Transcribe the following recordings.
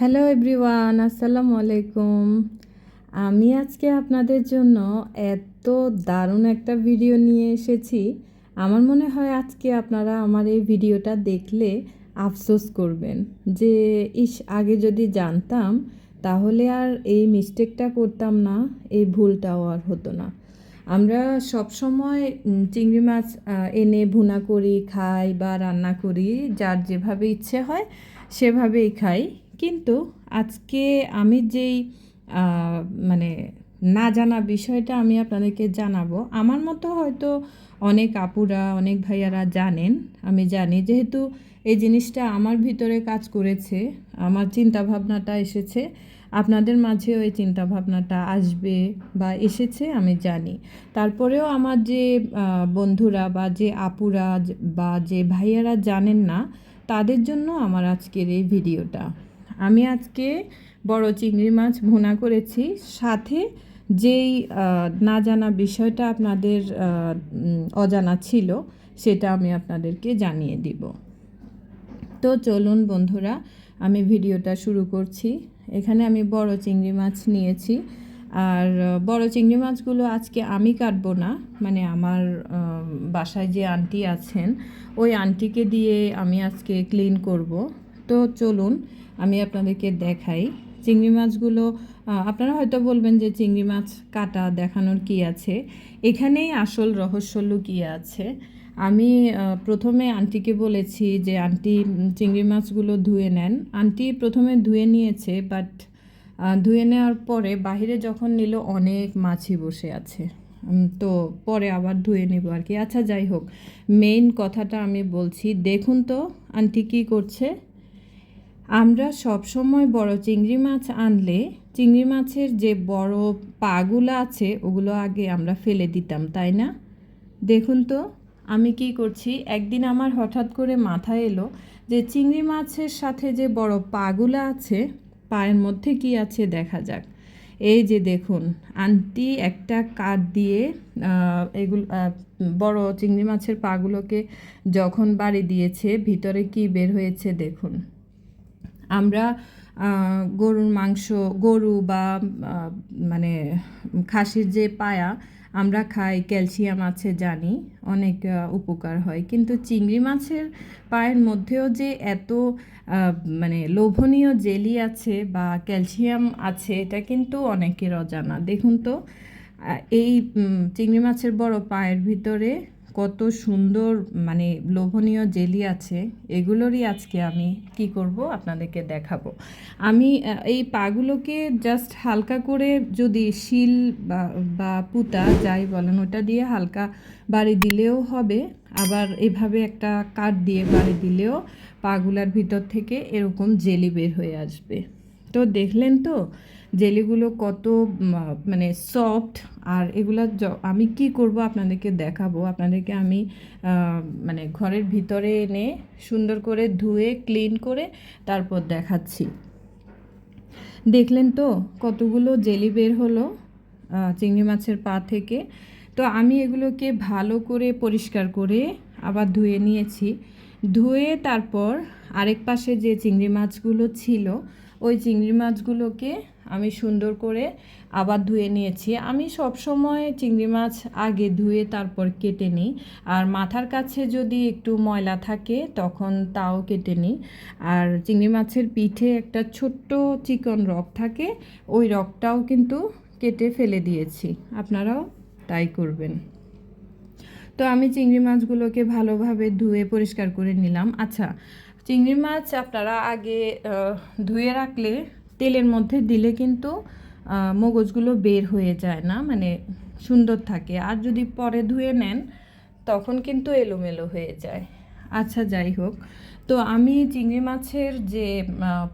Hello everyone আসসালামু আলাইকুম আমি আজকে আপনাদের জন্য এত দারুণ একটা ভিডিও নিয়ে এসেছি। আমার মনে হয় আজকে আপনারা আমার এই ভিডিওটা দেখলে আফসোস করবেন যে, ইস, আগে যদি জানতাম, তাহলে আর এই মিস্টেকটা করতাম না, এই ভুলটাও আর হতো না। আমরা সব সময় চিংড়ি মাছ এনে ভুনা করি, খাই বা রান্না করি, যার যেভাবে ইচ্ছে হয়, সেভাবেই খাই। কিন্তু আজকে আমি যেই মানে না জানা বিষয়টা আমি আপনাদেরকে জানাব। আমার মতো হয়তো অনেক আপুরা, অনেক ভাইয়ারা জানেন, আমি জানি। যেহেতু এই জিনিসটা আমার ভিতরে কাজ করেছে, আমার চিন্তা ভাবনাটা এসেছে, আপনাদের মাঝেও এই চিন্তা ভাবনাটা আসবে বা এসেছে, আমি জানি। তারপরেও আমার যে বন্ধুরা বা যে আপুরা বা যে ভাইয়ারা জানেন না, তাদের জন্য আমার আজকের এই ভিডিওটা। আমি আজকে বড় চিংড়ি মাছ ভুনা করেছি। সাথে যেই না জানা বিষয়টা আপনাদের অজানা ছিল, সেটা আমি আপনাদেরকে জানিয়ে দিব। তো চলুন বন্ধুরা, আমি ভিডিওটা শুরু করছি। এখানে আমি বড় চিংড়ি মাছ নিয়েছি। আর বড় চিংড়ি মাছগুলো আজকে আমি কাটবো না। মানে আমার বাসায় যে আন্টি আছেন, ওই আন্টিকে দিয়ে আমি আজকে ক্লিন করব। তো চলুন আমি আপনাদেরকে দেখাই। চিংড়ি মাছগুলো আপনারা হয়তো বলবেন যে চিংড়ি মাছ কাটা দেখানোর কি আছে? এখানেই আসল রহস্য লুকিয়ে আছে। আমি প্রথমে আন্টিকে বলেছি যে, আন্টি, চিংড়ি মাছগুলো ধুয়ে নেন। আন্টি প্রথমে ধুয়ে নিয়েছে, বাট ধুয়ে নেওয়ার পরে বাইরে যখন নিল, অনেক মাছি বসে আছে। তো পরে আবার ধুয়ে নেব আর কি। আচ্ছা যাই হোক, মেইন কথাটা আমি বলছি। দেখুন তো, আন্টি কী করছে। আমরা সব সময় বড় চিংড়ি মাছ আনলে চিংড়ি মাছের যে বড় পাগুলো আছে, ওগুলো আগে আমরা ফেলে দিতাম, তাই না? দেখুন তো, আমি কি করছি? একদিন আমার হঠাৎ করে মাথায় এলো যে চিংড়ি মাছের সাথে যে বড় পাগুলো আছে, পায়ের মধ্যে কি আছে দেখা যাক। এই যে দেখুন, আন্টি একটা কাঠ দিয়ে এগুলো বড় চিংড়ি মাছের পাগুলোকে যখন বাড়ি দিয়েছে, ভিতরে কি বের হয়েছে দেখুন। আমরা গরুর মাংস, গরু বা মানে খাসির যে পায়া আমরা খাই, ক্যালসিয়াম আছে জানি, অনেক উপকার হয়। কিন্তু চিংড়ি মাছের পায়ের মধ্যেও যে এত মানে লোভনীয় জেলি আছে বা ক্যালসিয়াম আছে, এটা কিন্তু অনেকের অজানা। দেখুন তো এই চিংড়ি মাছের বড় পায়ের ভিতরে কত সুন্দর মানে লোভনীয় জেলি আছে, এগুলোরই আজকে আমি কি করব আপনাদেরকে দেখাবো। আমি এই পাগুলোকে জাস্ট হালকা করে যদি শিল বা পুতা যাই বলেন, ওটা দিয়ে হালকা বাড়ি দিলেও হবে, আবার এভাবে একটা কাঠ দিয়ে বাড়ি দিলেও পাগুলার ভিতর থেকে এরকম জেলি বের হয়ে আসবে। তো দেখলেন তো জেলিগুলো কত মানে সফট আর এগুলা আমি কি করব আপনাদেরকে দেখাবো। আপনাদেরকে আমি মানে ঘরের ভিতরে এনে সুন্দর করে ধুয়ে ক্লিন করে তারপর দেখাচ্ছি। দেখলেন তো কতগুলো জেলি বের হলো চিংড়ি মাছের পা থেকে। তো আমি এগুলোকে ভালো করে পরিষ্কার করে আবার ধুয়ে নিয়েছি। ধুয়ে তারপর আরেক পাশে যে চিংড়ি মাছগুলো ছিল ওই চিংড়ি মাছগুলোকে আমি সুন্দর করে আবার ধুয়ে নিয়েছি। আমি সব সময় চিংড়ি মাছ আগে ধুয়ে তারপর কেটে নিই। আর মাথার কাছে যদি একটু ময়লা থাকে, তখন তাও কেটে নিই। আর চিংড়ি মাছের পিঠে একটা ছোট্ট চিকন রক থাকে, ওই রকটাও কিন্তু কেটে ফেলে দিয়েছি। আপনারাও তাই করবেন। তো আমি চিংড়ি মাছগুলোকে ভালোভাবে ধুয়ে পরিষ্কার করে নিলাম। আচ্ছা চিংড়ি মাছ আপনারা আগে ধুয়ে রাখলে তেলের মধ্যে দিলে কিন্তু মগজগুলো বের হয়ে যায় না মানে সুন্দর থাকে। আর যদি পরে ধুয়ে নেন, তখন কিন্তু এলোমেলো হয়ে যায়। আচ্ছা যাই হোক। তো আমি চিংড়ি মাছের যে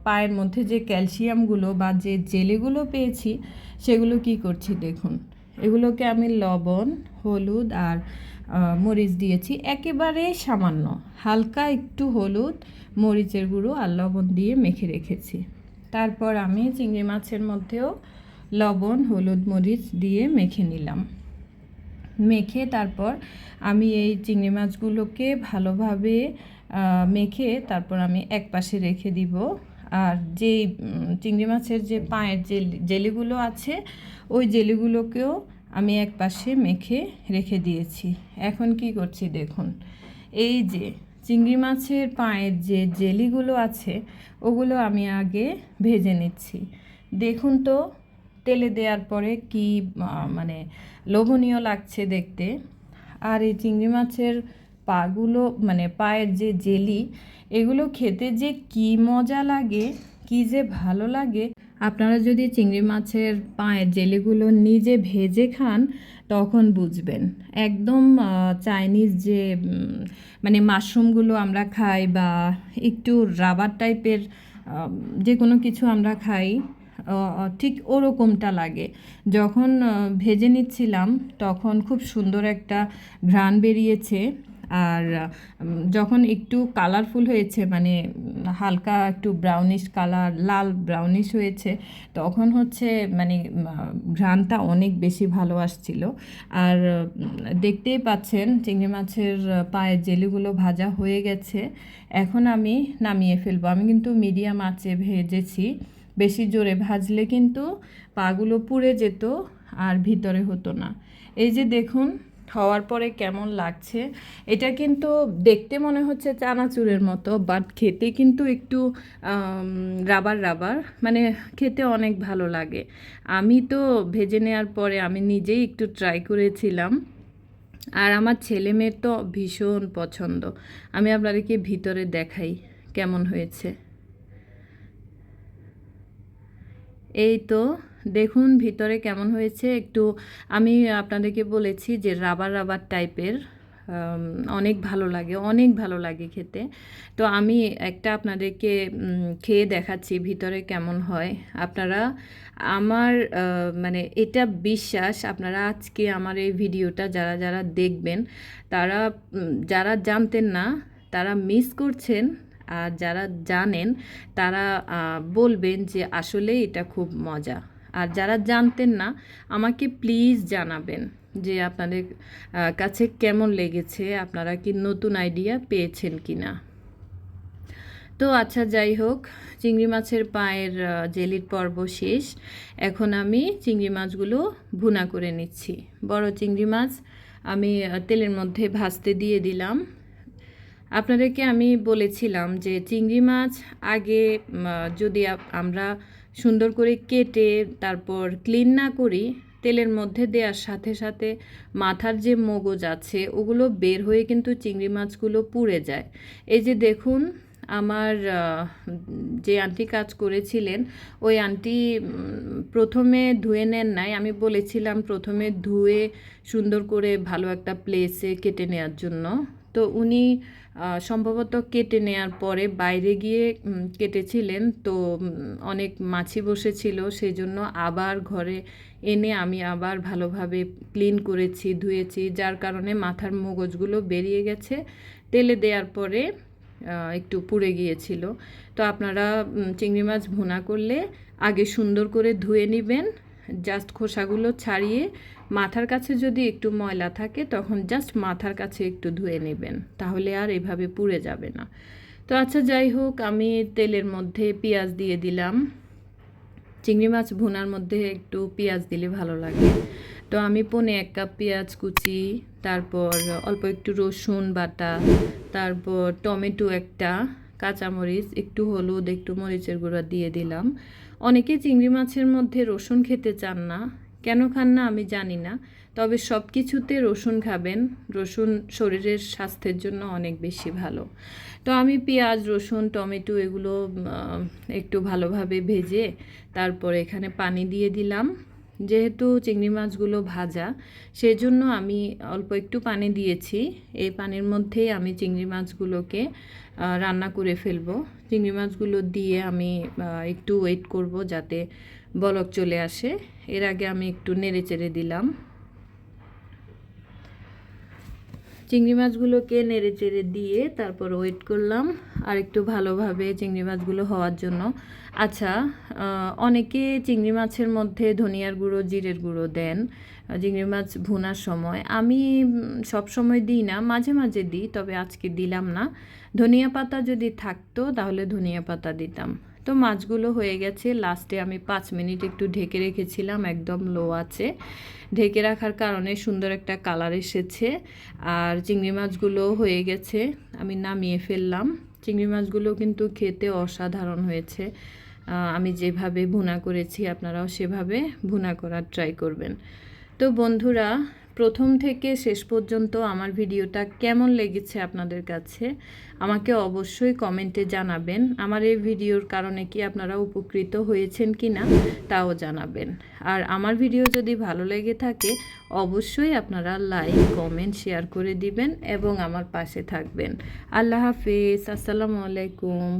পায়ের মধ্যে যে ক্যালসিয়ামগুলো বা যে জেলেগুলো পেয়েছি, সেগুলো কি করছি দেখুন। এগুলোকে আমি লবণ, হলুদ আর মরিচ দিয়েছি। একেবারে সামান্য, হালকা একটু হলুদ, মরিচের গুঁড়ো আর লবণ দিয়ে মেখে রেখেছি। তারপর আমি চিংড়ি মাছের মধ্যেও লবণ, হলুদ মরিচ দিয়ে মেখে নিলাম। মেখে তারপর আমি এই চিংড়ি মাছগুলোকে ভালোভাবে মেখে তারপর আমি এক পাশে রেখে দিব। আর যে চিংড়ি মাছের যে পায়ের যে জেলিগুলো আছে, ওই জেলিগুলোকেও আমি এক পাশে মেখে রেখে দিয়েছি। এখন কি করছি দেখুন। এই যে চিংড়ি মাছের পায়ের যে জেলিগুলো আছে, ওগুলো আমি আগে ভেজে নিচ্ছি। দেখুন তো, তেলে দেওয়ার পরে কি মানে লোভনীয় লাগছে দেখতে। আর এই চিংড়ি মাছের পাগুলো মানে পায়ের যে জেলি, এগুলো খেতে যে কি মজা লাগে! কি যে ভালো লাগে। আপনারা যদি চিংড়ি মাছের পায়ের জেলিগুলো নিজে ভেজে খান, তখন বুঝবেন। একদম চাইনিজ যে মানে মাশরুমগুলো আমরা খাই বা একটু রাবার টাইপের যে কোনো কিছু আমরা খাই ঠিক ওরকমটা লাগে। যখন ভেজে নিচ্ছিলাম, তখন খুব সুন্দর একটা ঘ্রাণ বেরিয়েছে। আর যখন একটু কালারফুল হয়েছে মানে হালকা একটু ব্রাউনিশ কালার লাল ব্রাউনিশ হয়েছে তখন হচ্ছে মানে উম, ঘ্রাণটা অনেক বেশি ভালো আসছিল। আর দেখতেই পাচ্ছেন চিংড়ি মাছের পায়ের জেলিগুলো ভাজা হয়ে গেছে। এখন আমি নামিয়ে ফেলব। আমি কিন্তু মিডিয়াম আঁচে ভেজেছি। বেশি জোরে ভাজলে কিন্তু পাগুলো পুড়ে যেত আর ভিতরে হতো না। এই যে দেখুন হওয়ার পরে কেমন লাগছে? এটা কিন্তু দেখতে মনে হচ্ছে চানাচুরের মতো বাট খেতে কিন্তু একটু রাবার রাবার মানে খেতে অনেক ভালো লাগে। আমি তো ভেজে নেওয়ার পরে আমি নিজেই একটু ট্রাই করেছিলাম। আর আমার ছেলে মেয়ের তো ভীষণ পছন্দ। আমি আপনাদেরকে ভিতরে দেখাই কেমন হয়েছে। এই তো দেখুন ভিতরে কেমন হয়েছে। একটু আমি আপনাদেরকে বলেছি যে রাবার রাবার টাইপের অনেক ভালো লাগে, অনেক ভালো লাগে খেতে। তো আমি একটা আপনাদেরকে খেয়ে দেখাচ্ছি ভিতরে কেমন হয়। আপনারা, আমার মানে এটা বিশ্বাস, আপনারা আজকে আমার এই ভিডিওটা যারা যারা দেখবেন, তারা যারা জানতেন না, তারা মিস করছেন। আর যারা জানেন, তারা বলবেন যে আসলে এটা খুব মজা। আর যারা জানতেন না, আমাকে প্লিজ জানাবেন যে আপনাদের কাছে কেমন লেগেছে, আপনারা কি নতুন আইডিয়া পেয়েছেন কি না তো আচ্ছা যাই হোক, চিংড়ি মাছের পায়ের জেলির পর্ব শেষ। এখন আমি চিংড়ি মাছগুলো ভুনা করে নিচ্ছি। বড় চিংড়ি মাছ আমি তেলের মধ্যে ভাজতে দিয়ে দিলাম। আপনাদেরকে আমি বলেছিলাম যে চিংড়ি মাছ আগে যদি আমরা সুন্দর করে কেটে তারপর ক্লিন না করি, তেলের মধ্যে দেওয়ার সাথে সাথে মাথার যে মগজ আছে, ওগুলো বের হয়ে কিন্তু চিংড়ি মাছগুলো পুড়ে যায়। এই যে দেখুন, আমার যে আন্টি কাজ করেছিলেন, ওই আন্টি প্রথমে ধুয়ে নেন নাই। আমি বলেছিলাম প্রথমে ধুয়ে সুন্দর করে ভালো একটা প্লেসে কেটে নেওয়ার জন্য। তো উনি সম্ভবত কেটে নেওয়ার পরে বাইরে গিয়ে কেটেছিলেন। তো অনেক মাছি বসেছিল। সেই জন্য আবার ঘরে এনে আমি আবার ভালোভাবে ক্লিন করেছি, ধুয়েছি। যার কারণে মাথার মগজগুলো বেরিয়ে গেছে। তেলে দেওয়ার পরে একটু পুড়ে গিয়েছিল। তো আপনারা চিংড়ি মাছ ভুনা করলে আগে সুন্দর করে ধুয়ে নেবেন। জাস্ট খোসাগুলো ছাড়িয়ে মাথার কাছে যদি একটু ময়লা থাকে, তখন জাস্ট মাথার কাছে একটু ধুয়ে নেবেন। তাহলে আর এভাবে পুড়ে যাবে না। তো আচ্ছা যাই হোক, আমি তেলের মধ্যে পেঁয়াজ দিয়ে দিলাম। চিংড়ি মাছ ভুনার মধ্যে একটু পেঁয়াজ দিলে ভালো লাগে। তো আমি পনে এক কাপ পেঁয়াজ কুচি, তারপর অল্প একটু রসুন বাটা, তারপর টমেটো একটা, কাঁচামরিচ, একটু হলুদ, একটু মরিচের গুঁড়া দিয়ে দিলাম। অনেকে চিংড়ি মাছের মধ্যে রসুন খেতে চান না। কেন খান না আমি জানি না। তবে সব কিছুতে রসুন খাবেন। রসুন শরীরের স্বাস্থ্যের জন্য অনেক বেশি ভালো। তো আমি পেঁয়াজ, রসুন, টমেটো এগুলো একটু ভালোভাবে ভেজে তারপর এখানে পানি দিয়ে দিলাম। যেহেতু চিংড়ি মাছগুলো ভাজা, সেজন্য আমি অল্প একটু পানি দিয়েছি। এই পানির মধ্যেই আমি চিংড়ি মাছগুলোকে রান্না করে ফেলব। চিংড়ি মাছগুলো দিয়ে আমি একটু ওয়েট করব যাতে বলক চলে আসে। এর আগে আমি একটু নেড়ে চেড়ে দিলাম। চিংড়ি মাছগুলোকে নেড়ে চেড়ে দিয়ে তারপর ওয়েট করলাম আর একটু ভালোভাবে চিংড়ি মাছগুলো হওয়ার জন্য। আচ্ছা অনেকে চিংড়ি মাছের মধ্যে ধনিয়ার গুঁড়ো, জিরের গুঁড়ো দেন চিংড়ি মাছ ভুনার সময়। আমি সব সময় দিই না, মাঝে মাঝে দিই, তবে আজকে দিলাম না। ধনিয়া পাতা যদি থাকতো তাহলে ধনিয়া পাতা দিতাম। তো মাছগুলো হয়ে গেছে। লাস্টে আমি পাঁচ মিনিট একটু ঢেকে রেখেছিলাম, একদম লো আছে। ঢেকে রাখার কারণে সুন্দর একটা কালার এসেছে। আর চিংড়ি মাছগুলো হয়ে গেছে, আমি নামিয়ে ফেললাম। চিংড়ি মাছগুলো কিন্তু খেতে অসাধারণ হয়েছে। আমি যেভাবে ভুনা করেছি, আপনারাও সেভাবে ভুনা করার ট্রাই করবেন। তো বন্ধুরা প্রথম থেকে শেষ পর্যন্ত আমার ভিডিওটা কেমন লেগেছে আপনাদের কাছে, আমাকে অবশ্যই কমেন্টে জানাবেন। আমার এই ভিডিওর কারণে কি আপনারা উপকৃত হয়েছেন কি না তাও জানাবেন। আর আমার ভিডিও যদি ভালো লেগে থাকে, অবশ্যই আপনারা লাইক, কমেন্ট, শেয়ার করে দিবেন এবং আমার পাশে থাকবেন। আল্লাহ হাফিজ, আসসালামু আলাইকুম।